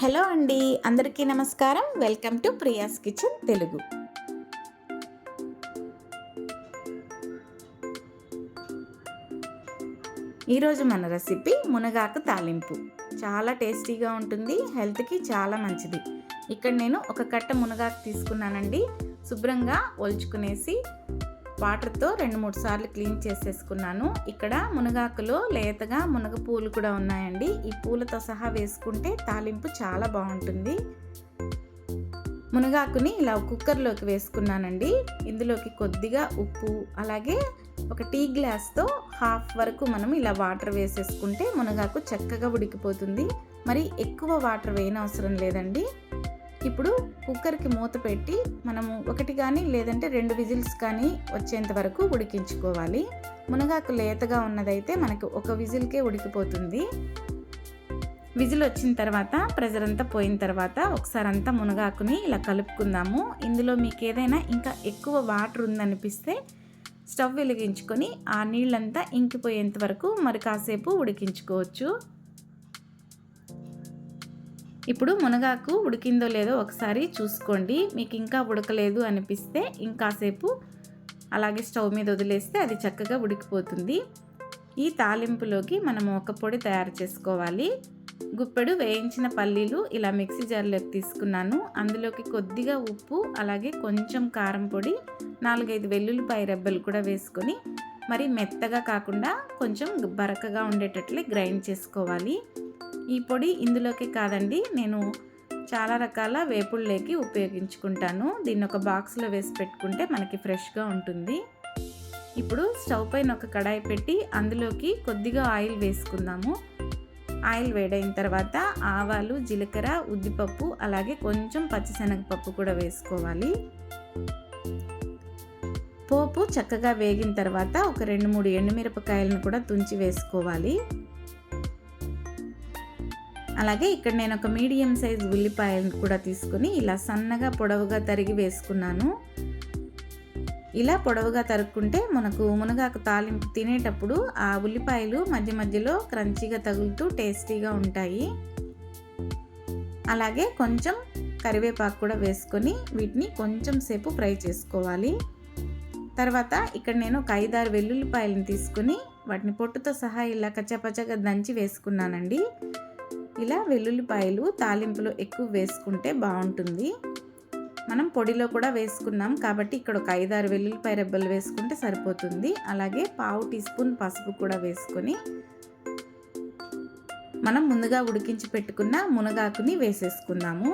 Hello అండి అందరికీ నమస్కారం. Welcome to Priya's kitchen Telugu. ఈరోజు మన రెసిపీ మునగాకు తాలింపు. చాలా టేస్టీగా ఉంటుంది హెల్త్కి చాలా మంచిది. ఇక్కడ నేను ఒక కట్ట మునగాకు తీసుకున్నానండి. శుభ్రంగా ఒలుచుకునేసి వాటర్తో రెండు మూడు సార్లు క్లీన్ చేసేసుకున్నాను. ఇక్కడ మునగాకులో లేతగా మునగ పూలు కూడా ఉన్నాయండి. ఈ పూలతో సహా వేసుకుంటే తాలింపు చాలా బాగుంటుంది. మునగాకుని ఇలా కుక్కర్లోకి వేసుకున్నానండి. ఇందులోకి కొద్దిగా ఉప్పు అలాగే ఒక టీ గ్లాస్తో హాఫ్ వరకు మనం ఇలా వాటర్ వేసేసుకుంటే మునగాకు చక్కగా ఉడికిపోతుంది. మరి ఎక్కువ వాటర్ వేయనవసరం లేదండి. ఇప్పుడు కుక్కర్కి మూత పెట్టి మనము ఒకటి కానీ లేదంటే రెండు విజిల్స్ కానీ వచ్చేంత వరకు ఉడికించుకోవాలి. మునగాకు లేతగా ఉన్నదైతే మనకు ఒక విజిల్కే ఉడికిపోతుంది. విజిల్ వచ్చిన తర్వాత ప్రెజర్ అంతా పోయిన తర్వాత ఒకసారి అంతా మునగాకుని ఇలా కలుపుకుందాము. ఇందులో మీకు ఏదైనా ఇంకా ఎక్కువ వాటర్ ఉందనిపిస్తే స్టవ్ వెలిగించుకొని ఆ నీళ్ళంతా ఇంకిపోయేంత వరకు మరి కాసేపు ఉడికించుకోవచ్చు. ఇప్పుడు మునగాకు ఉడికిందో లేదో ఒకసారి చూసుకోండి. మీకు ఇంకా ఉడకలేదు అనిపిస్తే ఇంకాసేపు అలాగే స్టవ్ మీద వదిలేస్తే అది చక్కగా ఉడికిపోతుంది. ఈ తాలింపులోకి మనం ఒక పొడి తయారు చేసుకోవాలి. గుప్పెడు వేయించిన పల్లీలు ఇలా మిక్సీ జార్లోకి తీసుకున్నాను. అందులోకి కొద్దిగా ఉప్పు అలాగే కొంచెం కారం పొడి నాలుగైదు వెల్లుల్లిపాయ రెబ్బలు కూడా వేసుకొని మరి మెత్తగా కాకుండా కొంచెం బరకగా ఉండేటట్లే గ్రైండ్ చేసుకోవాలి. ఈ పొడి ఇందులోకి కాదండి నేను చాలా రకాల వేపుళ్ళకి ఉపయోగించుకుంటాను. దీన్ని ఒక బాక్స్లో వేసి పెట్టుకుంటే మనకి ఫ్రెష్గా ఉంటుంది. ఇప్పుడు స్టవ్ పైన ఒక కడాయి పెట్టి అందులోకి కొద్దిగా ఆయిల్ వేసుకుందాము. ఆయిల్ వేడైన తర్వాత ఆవాలు జీలకర్ర ఉద్దిపప్పు అలాగే కొంచెం పచ్చిశనగపప్పు కూడా వేసుకోవాలి. పోపు చక్కగా వేగిన తర్వాత ఒక రెండు మూడు ఎండుమిరపకాయలను కూడా తుంచి వేసుకోవాలి. అలాగే ఇక్కడ నేను ఒక మీడియం సైజ్ ఉల్లిపాయలను కూడా తీసుకుని ఇలా సన్నగా పొడవుగా తరిగి వేసుకున్నాను. ఇలా పొడవుగా తరుక్కుంటే మనకు మునగాకు తాలింపు తినేటప్పుడు ఆ ఉల్లిపాయలు మధ్య మధ్యలో క్రంచీగా తగులుతూ టేస్టీగా ఉంటాయి. అలాగే కొంచెం కరివేపాకు కూడా వేసుకొని వీటిని కొంచెం సేపు ఫ్రై చేసుకోవాలి. తర్వాత ఇక్కడ నేను ఒక ఐదారు వెల్లుల్లిపాయలను తీసుకుని వాటిని పొట్టుతో సహా ఇలా కచ్చపచ్చగా దంచి వేసుకున్నానండి. ఇలా వెల్లుల్లిపాయలు తాలింపులో ఎక్కువ వేసుకుంటే బాగుంటుంది. మనం పొడిలో కూడా వేసుకున్నాం కాబట్టి ఇక్కడ ఒక ఐదారు వెల్లుల్లిపాయ రెబ్బలు వేసుకుంటే సరిపోతుంది. అలాగే పావు టీ స్పూన్ పసుపు కూడా వేసుకొని మనం ముందుగా ఉడికించి పెట్టుకున్న మునగాకుని వేసేసుకుందాము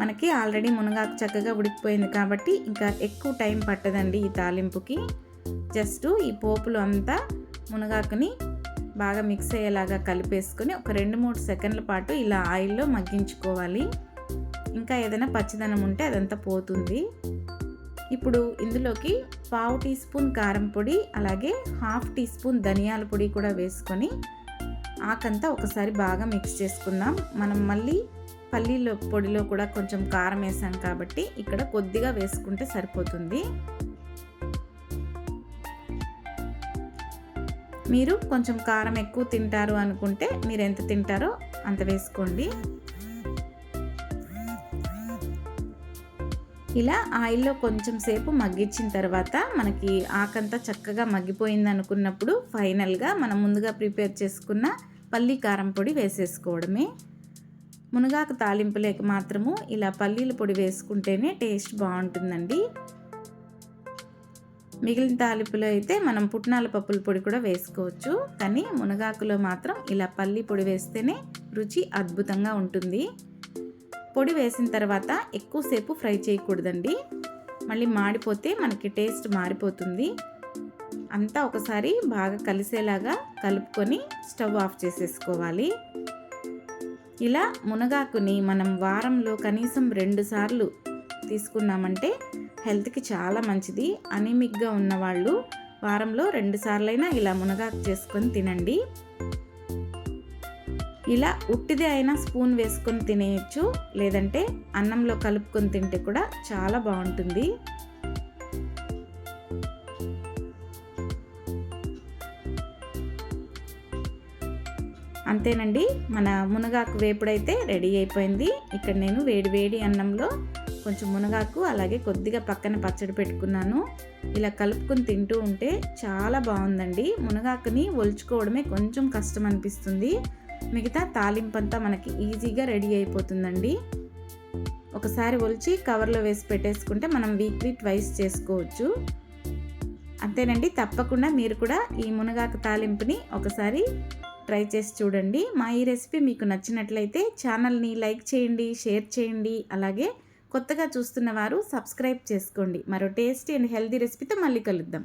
మనకి ఆల్రెడీ మునగాకు చక్కగా ఉడికిపోయింది కాబట్టి ఇంకా ఎక్కువ టైం పట్టదండి ఈ తాలింపుకి. జస్ట్ ఈ పోపులు అంతా మునగాకుని బాగా మిక్స్ అయ్యేలాగా కలిపేసుకొని ఒక రెండు మూడు సెకండ్ల పాటు ఇలా ఆయిల్లో మగ్గించుకోవాలి. ఇంకా ఏదైనా పచ్చిదనం ఉంటే అదంతా పోతుంది. ఇప్పుడు ఇందులోకి పావు టీ స్పూన్ కారం పొడి అలాగే హాఫ్ టీ స్పూన్ ధనియాల పొడి కూడా వేసుకొని ఆకంతా ఒకసారి బాగా మిక్స్ చేసుకుందాం. మనం మళ్ళీ పల్లీలో పొడిలో కూడా కొంచెం కారం వేసాం కాబట్టి ఇక్కడ కొద్దిగా వేసుకుంటే సరిపోతుంది. మీరు కొంచెం కారం ఎక్కువ తింటారు అనుకుంటే మీరు ఎంత తింటారో అంత వేసుకోండి. ఇలా ఆయిల్లో కొంచెం సేపు మగ్గించిన తర్వాత మనకి ఆకంతా చక్కగా మగ్గిపోయింది అనుకున్నప్పుడు ఫైనల్గా మనం ముందుగా ప్రిపేర్ చేసుకున్న పల్లీ కారం పొడి వేసేసుకోవడమే. మునగాకు తాలింపు లేక మాత్రము ఇలా పల్లీల పొడి వేసుకుంటేనే టేస్ట్ బాగుంటుందండి. మిగిలిన తాలింపులో అయితే మనం పుట్నాల పప్పుల పొడి కూడా వేసుకోవచ్చు. కానీ మునగాకులో మాత్రం ఇలా పల్లి పొడి వేస్తేనే రుచి అద్భుతంగా ఉంటుంది. పొడి వేసిన తర్వాత ఎక్కువసేపు ఫ్రై చేయకూడదండి. మళ్ళీ మాడిపోతే మనకి టేస్ట్ మారిపోతుంది. అంతా ఒకసారి బాగా కలిసేలాగా కలుపుకొని స్టవ్ ఆఫ్ చేసేసుకోవాలి. ఇలా మునగాకుని మనం వారంలో కనీసం రెండు సార్లు తీసుకున్నామంటే హెల్త్కి చాలా మంచిది. అనిమిక్గా ఉన్నవాళ్ళు వారంలో రెండుసార్లైనా ఇలా మునగాకు చేసుకొని తినండి. ఇలా ఉట్టిదే అయినా స్పూన్ వేసుకొని తినేయచ్చు. లేదంటే అన్నంలో కలుపుకొని తింటే కూడా చాలా బాగుంటుంది. అంతేనండి మన మునగాకు వేపుడైతే రెడీ అయిపోయింది. ఇక్కడ నేను వేడి వేడి అన్నంలో కొంచెం మునగాకు అలాగే కొద్దిగా పక్కన పచ్చడి పెట్టుకున్నాను. ఇలా కలుపుకొని తింటూ ఉంటే చాలా బాగుందండి. మునగాకుని ఒలుచుకోవడమే కొంచెం కష్టం అనిపిస్తుంది. మిగతా తాలింపంతా మనకి ఈజీగా రెడీ అయిపోతుందండి. ఒకసారి ఒలిచి కవర్లో వేసి పెట్టేసుకుంటే మనం వీక్లీ ట్వైస్ చేసుకోవచ్చు. అంతేనండి తప్పకుండా మీరు కూడా ఈ మునగాకు తాలింపుని ఒకసారి ట్రై చేసి చూడండి. మా ఈ రెసిపీ మీకు నచ్చినట్లయితే ఛానల్ని లైక్ చేయండి షేర్ చేయండి. అలాగే కొత్తగా చూస్తున్న వారు సబ్స్క్రైబ్ చేసుకోండి. మరో టేస్టీ అండ్ హెల్తీ రెసిపీతో మళ్ళీ కలుద్దాం.